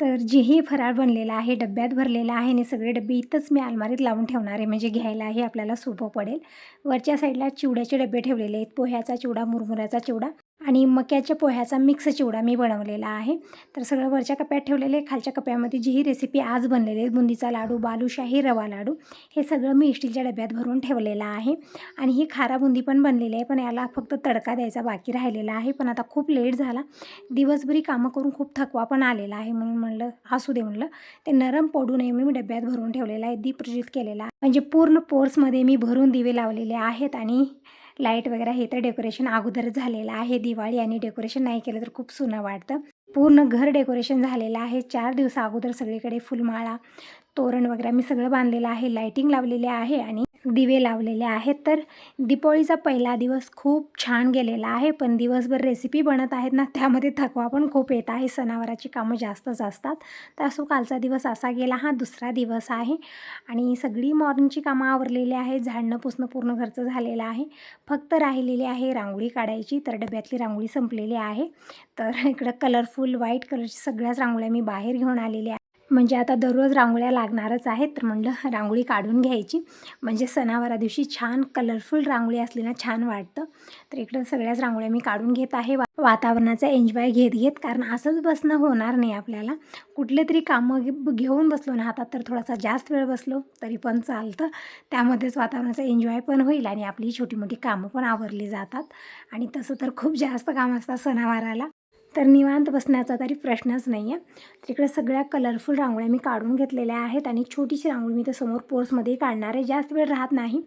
तर जेही फराळ बनलेला आहे डब्यात भरलेला आहे आणि सगळे डबे इथंच मी अलमारीत लावून ठेवणार आहे. म्हणजे घ्यायलाही आपल्याला सोपं पडेल. वरच्या साईडला चिवड्याचे डबे ठेवलेले आहेत. पोह्याचा चिवडा मुरमुऱ्याचा चिवडा. आणि मक्याच्या पोह्याचा मिक्स चिवडा मी बनवलेला आहे. तर सगळं वरच्या कप्यात ठेवलेले आहे. खालच्या कप्यामध्ये जी ही रेसिपी आज बनलेली आहे. बुंदीचा लाडू बालुशाही रवा लाडू हे सगळं मी स्टीलच्या डब्यात भरून ठेवलेलं आहे. आणि ही खारा बुंदी पण बनलेली आहे पण याला फक्त तडका द्यायचा बाकी राहिलेला आहे. पण आता खूप लेट झाला. दिवसभरी कामं करून खूप थकवा पण आलेला आहे म्हणून म्हणलं असू दे म्हणलं. ते नरम पडू नये म्हणून मी डब्यात भरून ठेवलेला आहे दीप प्रज्वलित केलेला म्हणजे पूर्ण पोर्समध्ये मी भरून दिवे लावलेले आहेत आणि लाइट वगैरे हे तर डेकोरेशन अगोदर झालेलं आहे. दिवाळी आणि डेकोरेशन नाही केलं तर खूप सुनं वाटतं. पूर्ण घर डेकोरेशन झालेलं आहे. चार दिवसा अगोदर सगळीकडे फुलमाळा तोरण वगैरे मी सगळं बांधलेलं आहे. लाईटिंग लावलेली आहे आणि दिवे लावलेले आहेत. तर दीपावळीचा पहिला दिवस खूप छान गेलेला आहे. पण दिवसभर रेसिपी बनत आहेत ना त्यामध्ये थकवा पण खूप येत आहे. सणावाराची कामं जास्तच असतात. तर असो कालचा दिवस असा गेला हा दुसरा दिवस आहे. आणि सगळी मॉर्निंगची कामं आवरलेली आहे झाडणं पुसणं पूर्ण घरचं झालेलं आहे. फक्त राहिलेली आहे रांगोळी काढायची. तर डब्यातली रांगोळी संपलेली आहे. तर इकडं कलरफुल व्हाईट कलरची सगळ्याच रांगोळ्या मी बाहेर घेऊन आलेल्या आहे म्हणजे आता दररोज रांगोळ्या लागणारच आहेत तर म्हणलं रांगोळी काढून घ्यायची. म्हणजे सणावारा दिवशी छान कलरफुल रांगोळी असली ना छान वाटतं. तर इकडं सगळ्याच रांगोळ्या मी काढून घेत आहे. वा वातावरणाचा एन्जॉय घेत घेत कारण असंच बसणं होणार नाही आपल्याला. कुठले तरी कामं घेऊन बसलो ना हातात तर थोडासा जास्त वेळ बसलो तरी पण चालतं. त्यामध्येच वातावरणाचा एन्जॉय पण होईल आणि आपली छोटी मोठी कामं पण आवरली जातात. आणि तसं तर खूप जास्त काम असतात सणावाराला. तर निवांत बसण्याचा तरी प्रश्नच नाही आहे तिकडे सगळ्या कलरफुल रांगोळ्या मी काढून घेतलेल्या आहेत आणि छोटीशी रांगोळी मी तर समोर पोर्समध्ये काढणार आहे. जास्त वेळ राहत नाही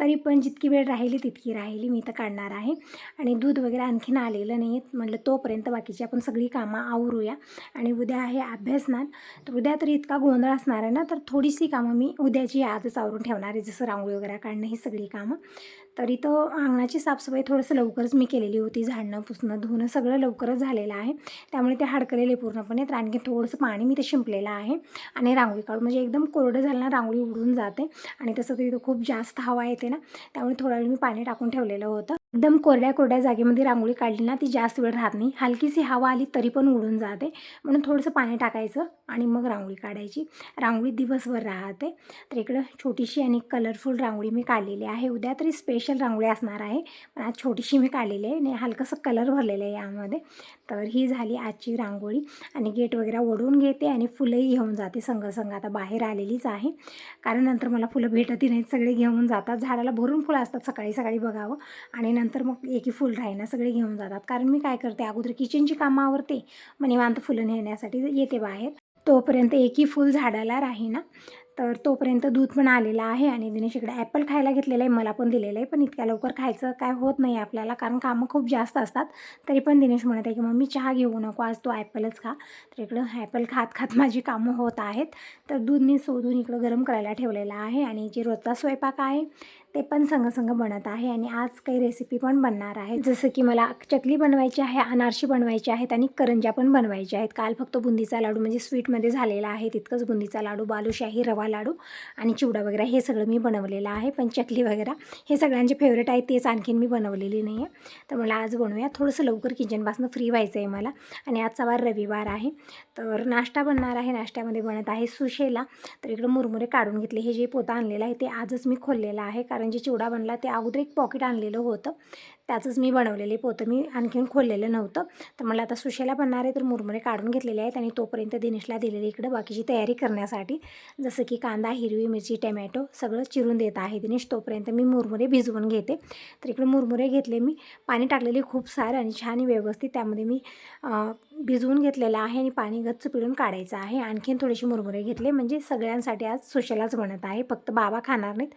तरी पण जितकी वेळ राहिली तितकी राहिली मी तर काढणार आहे. आणि दूध वगैरे आणखीन आलेलं नाही आहे म्हटलं तोपर्यंत बाकीची आपण सगळी कामं आवरूया. आणि उद्या आहे अभ्यासनात तर उद्या तरी इतका गोंधळ असणार आहे ना तर थोडीशी कामं मी उद्याची आजच आवरून ठेवणार आहे. जसं रांगोळी वगैरे काढणं ही सगळी कामं. तरी तर अंगणाची साफसफाई थोडंसं लवकरच मी केलेली होती. झाडणं पुसणं धुणं सगळं लवकरच झालेलं आहे. त्यामुळे ते हाडकलेले पूर्णपणे तर आणखी थोडंसं पाणी मी ते शिंपलेलं आहे. आणि रांगोळी काढून म्हणजे एकदम कोरडं झालं ना रांगोळी उडून जाते. आणि तसं तर इथं खूप जास्त हवा येते ना. त्यामुळे थोडा वेळ मी पाणी टाकून ठेवलेलं होतं. एकदम कोरड्या कोरड्या जागेमध्ये रांगोळी काढली ना ती जास्त वेळ राहत नाही. हलकीशी हवा आली तरी पण उडून जाते. म्हणून थोडंसं पाणी टाकायचं आणि मग रांगोळी काढायची. रांगोळी दिवसभर राहते. तर इकडं छोटीशी आणि कलरफुल रांगोळी मी काढलेली आहे. उद्या तरी स्पेशल रांगोळी असणार आहे. पण आज छोटीशी मी काढलेली आहे आणि हलकंसं कलर भरलेलं आहे यामध्ये. तर ही झाली आजची रांगोळी आणि गेट वगैरे ओढून घेते आणि फुलंही घेऊन जाते संघसंघ. आता बाहेर आलेलीच आहे. कारण नंतर मला फुलं भेटतही नाहीत. सगळे घेऊन जातात. झाडाला भरून फुलं असतात सकाळी सकाळी बघावं. आणि नंतर मग एकी फुल राहीना सगळे घेऊन जातात. कारण मी काय करते अगोदर किचनची कामं आवरते मग निवांत फुलं नेण्यासाठी येते बाहेर. तोपर्यंत एकही फुल झाडाला राहीना तर तोपर्यंत दूध पण आलेलं आहे आणि दिनेश इकडे ॲपल खायला घेतलेलं आहे मला पण दिलेलं आहे. पण इतक्या लवकर खायचं काय होत नाही आपल्याला कारण कामं खूप जास्त असतात. तरी पण दिनेश म्हणत आहे की मम्मी चहा घेऊ नको आज तो ॲपलच खा. तर इकडं ॲपल खात खात माझी कामं होत आहेत. तर दूध मी शोधून इकडं गरम करायला ठेवलेलं आहे आणि जे रोजचा स्वयंपाक आहे ते पण संग संग बनत आहे आणि आज काही रेसिपी पण बनणार आहे जसं की मला चकली बनवायची आहे अनारशी बनवायची आहेत आणि करंज्या पण बनवायच्या आहेत. काल फक्त बुंदीचा लाडू म्हणजे स्वीटमध्ये झालेला आहे. तितकंच बुंदीचा लाडू बालुशाही रवा लाडू आणि चिवडा वगैरे हे सगळं मी बनवलेलं आहे. पण चकली वगैरे हे सगळ्यांचे फेवरेट आहे तेच आणखीन मी बनवलेली नाही आहे तर मला आज बनवूया. थोडंसं लवकर किचनपासून फ्री व्हायचं आहे मला आणि आजचा वार रविवार आहे. तर नाश्ता बनणार आहे. नाश्त्यामध्ये बनत आहे सुशेला. तर इकडं मुरमुरे काढून घेतले. हे जे पोतं आणलेलं आहे ते आजच मी खोललेलं आहे. कारण जे चिवडा बनला. ते अगोदर एक पॉकेट आणलेलं होतं. त्याचंच मी बनवलेले पोतं. मी आणखीन खोललेलं नव्हतं. तर मला आता सुशेला बनणार आहे तर मुरमुरे काढून घेतलेले आहेत आणि तोपर्यंत दिनेशला दिलेले इकडं बाकीची तयारी करण्यासाठी. जसं की कांदा हिरवी मिरची टमॅटो सगळं चिरून देत आहे दिनेश. तोपर्यंत मी मुरमुरे भिजवून घेते. तर इकडे मुरमुरे घेतले मी. पाणी टाकलेले खूप सारं आणि छान व्यवस्थित त्यामध्ये मी भिजवून घेतलेलं आहे आणि पाणी गच्च पिळून काढायचं आहे. आणखीन थोडेसे मुरमुरे घेतले. म्हणजे सगळ्यांसाठी आज सुशेलाच बनत आहे. फक्त बाबा खाणार नाहीत.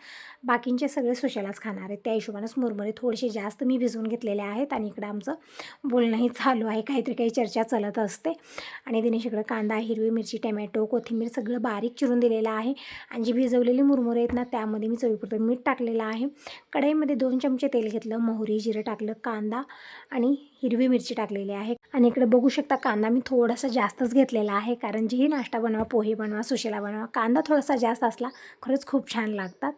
बाकींचे सगळे सुशेलाच खाणार आहेत. त्या हिशोबानेच मुरमुरे थोडेसे जास्त मी भिजवून घेतलेले आहेत आणि इकडं आमचं बोलणंही चालू आहे. काहीतरी काही चर्चा चालत असते. आणि दिनेश इकडं कांदा हिरवी मिरची टमॅटो कोथिंबीर सगळं बारीक चिरून दिलेलं आहे. आणि जी भिजवलेली मुरमुरे आहेत ना त्यामध्ये मी चवीपुरतं मीठ टाकलेलं आहे. कढईमध्ये दोन चमचे तेल घेतलं मोहरी जिरं टाकलं कांदा आणि हिरवी मिरची टाकलेली आहे. आणि इकडे बघू शकता कांदा मी थोडासा जास्तच घेतलेला आहे. कारण जेही नाश्ता बनवा पोहे बनवा सुशेला बनवा कांदा थोडासा जास्त असला खरंच खूप छान लागतात.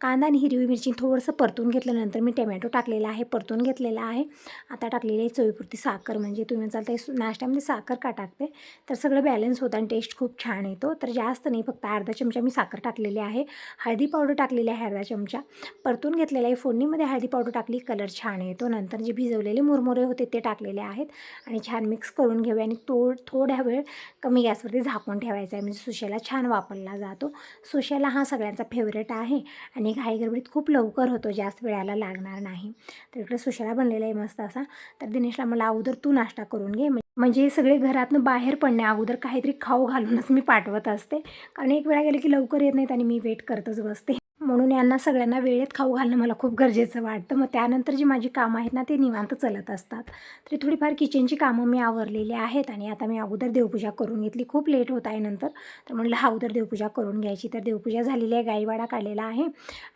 कांदा आणि हिरवी मिरची थोडंसं परतून घेतल्यानंतर मी टमॅटो टाकलेला आहे परतून घेतलेला आहे. आता टाकलेली आहे चवीपुरती साखर. म्हणजे तुम्ही चालता नाश्त्यामध्ये साखर का टाकते तर सगळं बॅलन्स होतं आणि टेस्ट खूप छान येतो. तर जास्त नाही फक्त अर्धा चमचा मी साखर टाकलेली आहे. हळदी पावडर टाकलेली आहे अर्धा चमचा. परतून घेतलेला आहे फोडणीमध्ये हळदी पावडर टाकली कलर छान येतो. नंतर जे भिजवलेले मुरमुरे होते तिथे टाकलेले आहेत. आणि छान मिक्स करून घेऊया आणि तो थोड्या वेळ कमी गॅसवरती झाकून ठेवायचा आहे. म्हणजे सुशेला छान वापरला जातो. सुशेला हा सगळ्यांचा फेवरेट आहे. आणि घाईगडबडीत खूप लवकर होतो. जास्त वेळाला लागणार नाही. तर इकडे सुशेला बनलेला आहे मस्त असा. तर दिनेशला मला अगोदर तू नाश्ता करून घे. म्हणजे सगळे घरातनं बाहेर पडण्या अगोदर काहीतरी खाऊ घालूनच मी पाठवत असते. कारण एक वेळा गेले की लवकर येत नाहीत आणि मी वेट करतच बसते. म्हणून यांना सगळ्यांना वेळेत खाऊ घालणं मला खूप गरजेचं वाटतं. मग त्यानंतर जी माझी कामं आहेत ना ते निवांत चलत असतात. तरी थोडीफार किचनची कामं मी आवरलेली आहेत आणि आता मी अगोदर देवपूजा करून घेतली. खूप लेट होत आहे नंतर. तर म्हणलं हा अगोदर देवपूजा करून घ्यायची. तर देवपूजा झालेली आहे गाईवाडा काढलेला आहे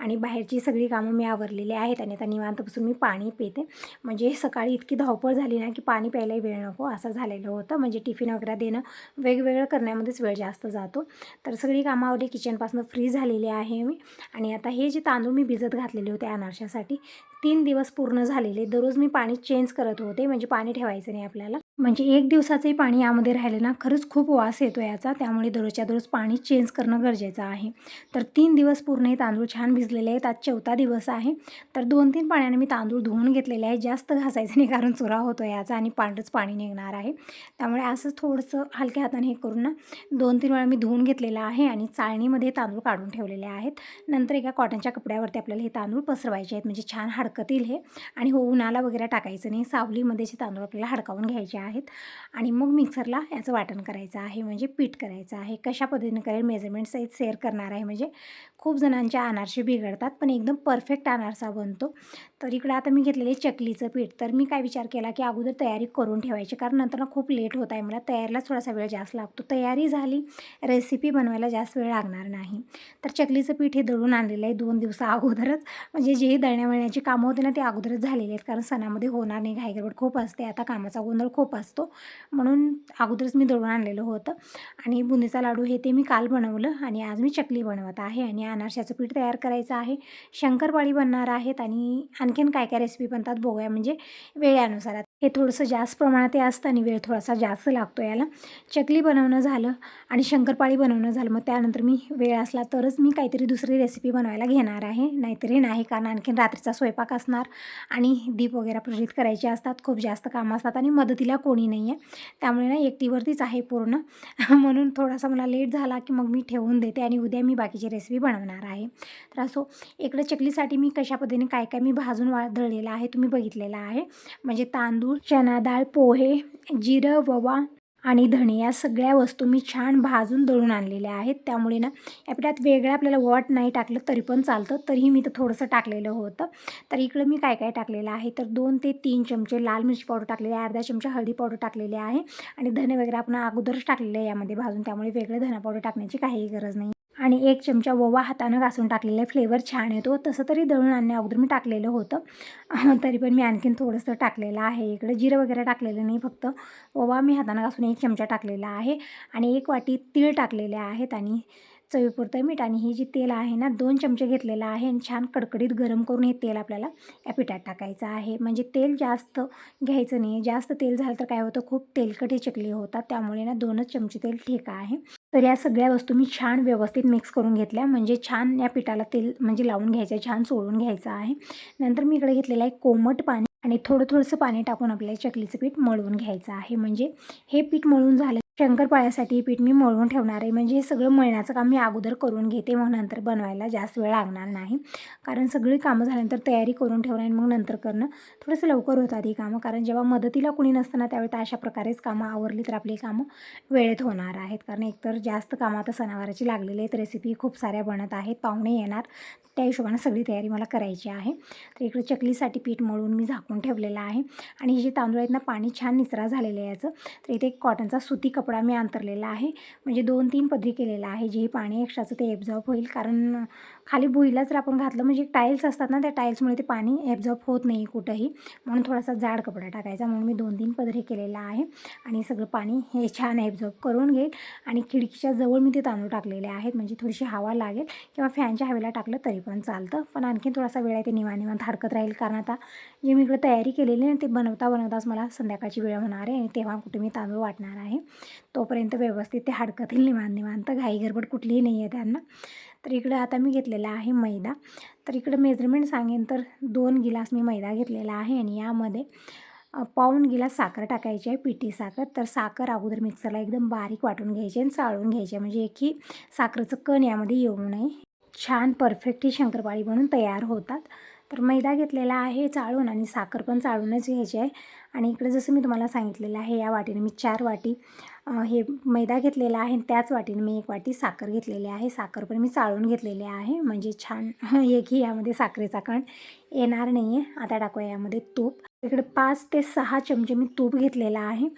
आणि बाहेरची सगळी कामं मी आवरलेली आहेत आणि आता निवांतपासून मी पाणी पिते. म्हणजे सकाळी इतकी धावपळ झाली ना की पाणी प्यायलाही वेळ नको. असं झालेलं होतं. म्हणजे टिफिन वगैरे देणं वेगवेगळं करण्यामध्येच वेळ जास्त जातो. तर सगळी कामं किचनपासून फ्री झालेली आहे मी आणि आणि आता हे जे तांदूळ मी भिजत घातलेले होते अनारशासाठी तीन दिवस पूर्ण झालेले. दररोज मी पाणी चेंज करत होते म्हणजे पाणी ठेवायचं नाही आपल्याला. म्हणजे एक दिवसाचंही पाणी यामध्ये राहिलं ना खरंच खूप वास येतो याचा. त्यामुळे दररोजच्या दररोज पाणी चेंज करणं गरजेचं आहे. तर तीन दिवस पूर्ण हे तांदूळ छान भिजलेले आहेत. आज चौथा दिवस आहे. तर दोन तीन पाण्याने मी तांदूळ धुवून घेतलेले आहे. जास्त घासायचं नाही कारण चुरा होतो याचा आणि पांढरंच पाणी निघणार आहे. त्यामुळे असंच थोडंसं हलक्या हाताने हे करून ना दोन तीन वेळा मी धुवून घेतलेलं आहे आणि चाळणीमध्ये तांदूळ काढून ठेवलेले आहेत. नंतर एका कॉटनच्या कपड्यावरती आपल्याला हे तांदूळ पसरवायचे आहेत. म्हणजे छान हडकतील हे. आणि हो उन्हाला वगैरे टाकायचं नाही. सावलीमध्ये जे तांदूळ आपल्याला हडकावून घ्यायचे आहेत. आणि मग मिक्सरला याचं वाटण करायचं आहे म्हणजे पीठ करायचं आहे. कशा पद्धतीने करेल मेजरमेंट सहित शेअर करणार आहे. म्हणजे खूप जणांच्या अनारसे बिघडतात पण एकदम परफेक्ट अनारसा बनतो. तर इकडं आता मी घेतलेले चकलीचं पीठ. तर मी काय विचार केला की अगोदर तयारी करून ठेवायची कारण नंतर खूप लेट होत आहे. मला तयारीलाच थोडासा वेळ जास्त लागतो. तयारी झाली रेसिपी बनवायला जास्त वेळ लागणार नाही. तर चकलीचं पीठ हे दळून आणलेलं आहे दोन दिवसा अगोदरच. म्हणजे जे दळण्यावळण्याची कामं होते ना ते अगोदरच झालेले आहेत. कारण सणामध्ये होणार नाही घाईगडबड खूप असते. आता कामाचा गोंधळ खूप असतो म्हणून अगोदरच मी दळून आणलेलं होतं. आणि बुंदीचा लाडू हे ते मी काल बनवलं आणि आज मी चकली बनवत आहे आणि अनारशाचं पीठ तयार करायचं आहे. शंकरपाळी बनणार आहेत आणि आणखीन काय काय रेसिपी बनतात बघूया. म्हणजे वेळेनुसार. हे थोडंसं जास्त प्रमाणात हे असतं आणि वेळ थोडासा जास्त लागतो याला. चकली बनवणं झालं आणि शंकरपाळी बनवणं झालं. मग त्यानंतर मी वेळ असला तरच मी काहीतरी दुसरी रेसिपी बनवायला घेणार आहे. नाहीतरी नाही कारण आणखीन रात्रीचा स्वयंपाक असणार आणि दीप वगैरे प्रज्वलित करायचे असतात. खूप जास्त कामं असतात आणि मदतीला कोणी नाही आहे त्यामुळे ना एकटीवरतीच आहे पूर्ण. म्हणून थोडासा मला लेट झाला की मग मी ठेवून देते आणि उद्या मी बाकीची रेसिपी बनवणार आहे. तर असो इकडं चकलीसाठी मी कशा पद्धतीने काय काय मी भाजून वा दळलेलं आहे तुम्ही बघितलेलं आहे. म्हणजे तांदूळ चना डाळ पोहे जिरं ववा आणि धणे या सगळ्या वस्तू मी छान भाजून दळून आणलेल्या आहेत. त्यामुळे ना या वेगळं आपल्याला वॉट नाही टाकलं तरी पण चालतं. तरीही मी तर थोडंसं टाकलेलं होतं. तर इकडं मी काय काय टाकलेलं आहे? तर दोन ते तीन चमचे लाल मिरची पावडर टाकलेले आहे अर्धा चमचा हळदी पावडर टाकलेले आहे आणि धने वगैरे आपण अगोदरच टाकलेले आहे यामध्ये भाजून. त्यामुळे वेगळं धना पावडर टाकण्याची काहीही गरज नाही. आणि एक चमचा ओवा हातानं घासून टाकलेला आहे. फ्लेवर छान येतो तसं तरी दळून आणण्या अगोदर मी टाकलेलं होतं. तरी पण मी आणखीन थोडंसं टाकलेलं आहे. इकडे जिरं वगैरे टाकलेलं नाही फक्त ओवा मी हातानं घासून एक चमचा टाकलेला आहे. आणि एक वाटी तीळ टाकलेले आहेत आणि चवीपुरतं मीठ आणि ही जी तेल आहे ना दोन चमचे घेतलेलं आहे आणि छान कडकडीत गरम करून हे तेल आपल्याला या पिठात टाकायचं आहे. म्हणजे तेल जास्त घ्यायचं नाही. जास्त तेल झालं तर काय होतं खूप तेलकट हे चकली होतात. त्यामुळे ना दोनच चमचे तेल ठीक आहे. तर या सगळ्या वस्तू मी छान व्यवस्थित मिक्स करून घेतल्या. म्हणजे छान या पिठाला तेल म्हणजे लावून घ्यायचं छान सोडून घ्यायचं आहे. नंतर मी इकडे घेतलेलं आहे कोमट पाणी आणि थोडं थोडंसं पाणी टाकून आपल्याला चकलीचं पीठ मळवून घ्यायचं आहे. म्हणजे हे पीठ मळून झालं शंकरपाळ्यासाठी पीठ मी मळवून ठेवणार आहे. म्हणजे हे सगळं मळण्याचं काम मी अगोदर करून घेते मग नंतर बनवायला जास्त वेळ लागणार नाही. कारण सगळी कामं झाल्यानंतर तयारी करून ठेवणं आणि मग नंतर करणं थोडंसं लवकर होतात ही कामं. कारण जेव्हा मदतीला कुणी नसताना त्यावेळी तर अशा प्रकारेच कामं आवरली तर आपली कामं वेळेत होणार आहेत. कारण एकतर जास्त कामं आता सणावाराची लागलेली आहेत रेसिपी खूप साऱ्या बनत आहेत पाहुणे येणार. त्या हिशोबाने सगळी तयारी मला करायची आहे. तर इकडे चकलीसाठी पीठ मळून मी झाकून ठेवलेलं आहे. आणि हे जे तांदूळ आहेत ना पाणी छान निचरा झालेलं आहे याचं. तर इथे एक कॉटनचा सुती कप कपडा मी अंतरलेला आहे. म्हणजे दोन तीन पदरी केलेला आहे. जे पाणी एक्स्ट्राचं ते एब्झॉर्ब होईल. कारण खाली भुईला जर आपण घातलं म्हणजे टाईल्स असतात ना त्या टाईल्समुळे ते पाणी ॲब्झॉर्ब होत नाही कुठंही. म्हणून थोडासा जाड कपडा टाकायचा. म्हणून मी दोन तीन पदर हे केलेला आहे. आणि सगळं पाणी हे छान ॲब्झॉर्ब करून घेईल. आणि खिडकीच्या जवळ मी ते तांदूळ टाकलेले आहेत. म्हणजे थोडीशी हवा लागेल किंवा फॅनच्या हवेला टाकलं तरी पण चालतं. पण आणखीन थोडासा वेळ आहे ते निवांत निवांत हरकत राहील. कारण आता जे मी इकडं तयारी केलेली आहे ते बनवता बनवताच मला संध्याकाळची वेळ होणार आहे. आणि तेव्हा कुठे मी तांदूळ वाटणार आहे. तोपर्यंत व्यवस्थित ते हडकतील निवांत निवांत घाई गडबड कुठलीही नाही आहे त्यांना. तर इकडं आता मी घेतलेला आहे मैदा. तर इकडं मेजरमेंट सांगेन तर दोन गिलास मी मैदा घेतलेला आहे आणि यामध्ये पाऊन गिलास साखर टाकायची आहे पिठी साखर. तर साखर अगोदर मिक्सरला एकदम बारीक वाटून घ्यायची आणि चाळून घ्यायची म्हणजे एकही साखरेचं कण यामध्ये येऊ नये. छान परफेक्ट ही शंकरपाळी बनून तयार होतात. तर मैदा घेतलेला आहे चाळून आणि साखर पण चाळूनच घ्यायची आहे. आणि इकडे जसं मी तुम्हाला सांगितलेलं आहे या वाटीने मी चार वाटी हे मैदा घेतलेला आहे त्याच वाटीने मी एक वाटी साखर घेतलेली आहे. साखर पण मी चाळून घेतलेली आहे. म्हणजे छान एकही यामध्ये साखरेचा कण येणार नाही आहे आता टाकूया यामध्ये तूप. इकडे पाच ते सहा चमचे मी तूप घेतलेला आहे.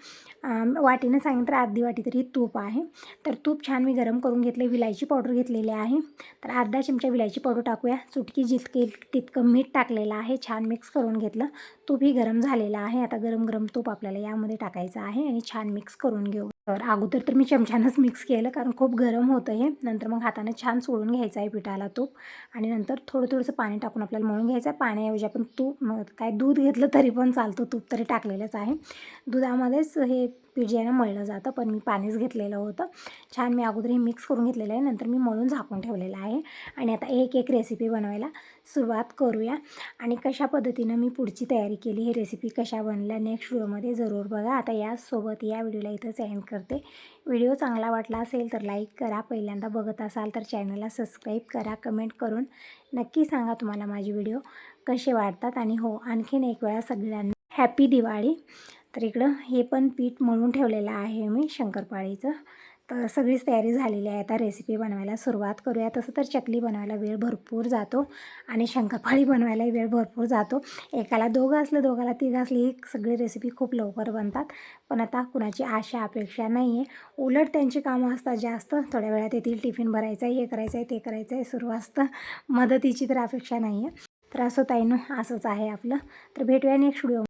वाटीनं सांगितलं तर अर्धी वाटी तरी तूप आहे. तर तूप छान मी गरम करून घेतले विलायची पावडर घेतलेली आहे. तर अर्धा चमचा विलायची पावडर टाकूया. चुटकी जितके तितकं मीठ टाकलेलं आहे. छान मिक्स करून घेतलं. तूपही गरम झालेलं आहे. आता गरम गरम तूप आपल्याला यामध्ये टाकायचं आहे आणि छान मिक्स करून घेऊ. तर अगोदर तर मी चमच्यानंच मिक्स केलं कारण खूप गरम होतं हे. नंतर मग हाताने छान सोडून घ्यायचं आहे पिठाला तूप. आणि नंतर थोडं थोडंसं पाणी टाकून आपल्याला मळून घ्यायचं आहे. पाण्याऐवजी आपण तूप काय दूध घेतलं तरी पण चालतं. तूप तरी टाकलेलंच आहे. दुधामध्येच हे पीठ जे आहे ना मळलं जातं पण मी पाणीच घेतलेलं होतं. छान मी अगोदर हे मिक्स करून घेतलेलं आहे नंतर मी मळून झाकून ठेवलेलं आहे. आणि आता एक एक रेसिपी बनवायला सुरुवात करूया. आणि कशा पद्धतीनं मी पुढची तयारी केली ही रेसिपी कशा बनल्या नेक्स्ट व्हिडिओमध्ये जरूर बघा. आता यासोबत या व्हिडिओला इथंच एंड करते. व्हिडिओ चांगला वाटला असेल तर लाईक करा. पहिल्यांदा बघत असाल तर चॅनलला सबस्क्राईब करा कमेंट करून नक्की सांगा तुम्हाला माझे व्हिडिओ कसे वाटतात. आणि हो आणखीन एक वेळा सगळ्यांना हॅपी दिवाळी. तर इकडं हे पण पीठ मळून ठेवलेलं आहे मी शंकरपाळीचं. तर सगळीच तयारी झालेली आहे. आता रेसिपी बनवायला सुरुवात करूया. तसं तर चकली बनवायला वेळ भरपूर जातो आणि शंकरपाळी बनवायलाही वेळ भरपूर जातो. एकाला दोघं असलं दोघाला तिघं असली ही सगळी रेसिपी खूप लवकर बनतात. पण आता कुणाची आशा अपेक्षा नाही आहे उलट त्यांची कामं असतात जास्त. थोड्या वेळात येतील टिफिन भरायचं आहे हे करायचं आहे ते करायचं आहे सुरू असतं. मदतीची तर अपेक्षा नाही आहे तर असं ताईनं असंच आहे आपलं. तर भेटूया नेक्स्ट व्हिडिओ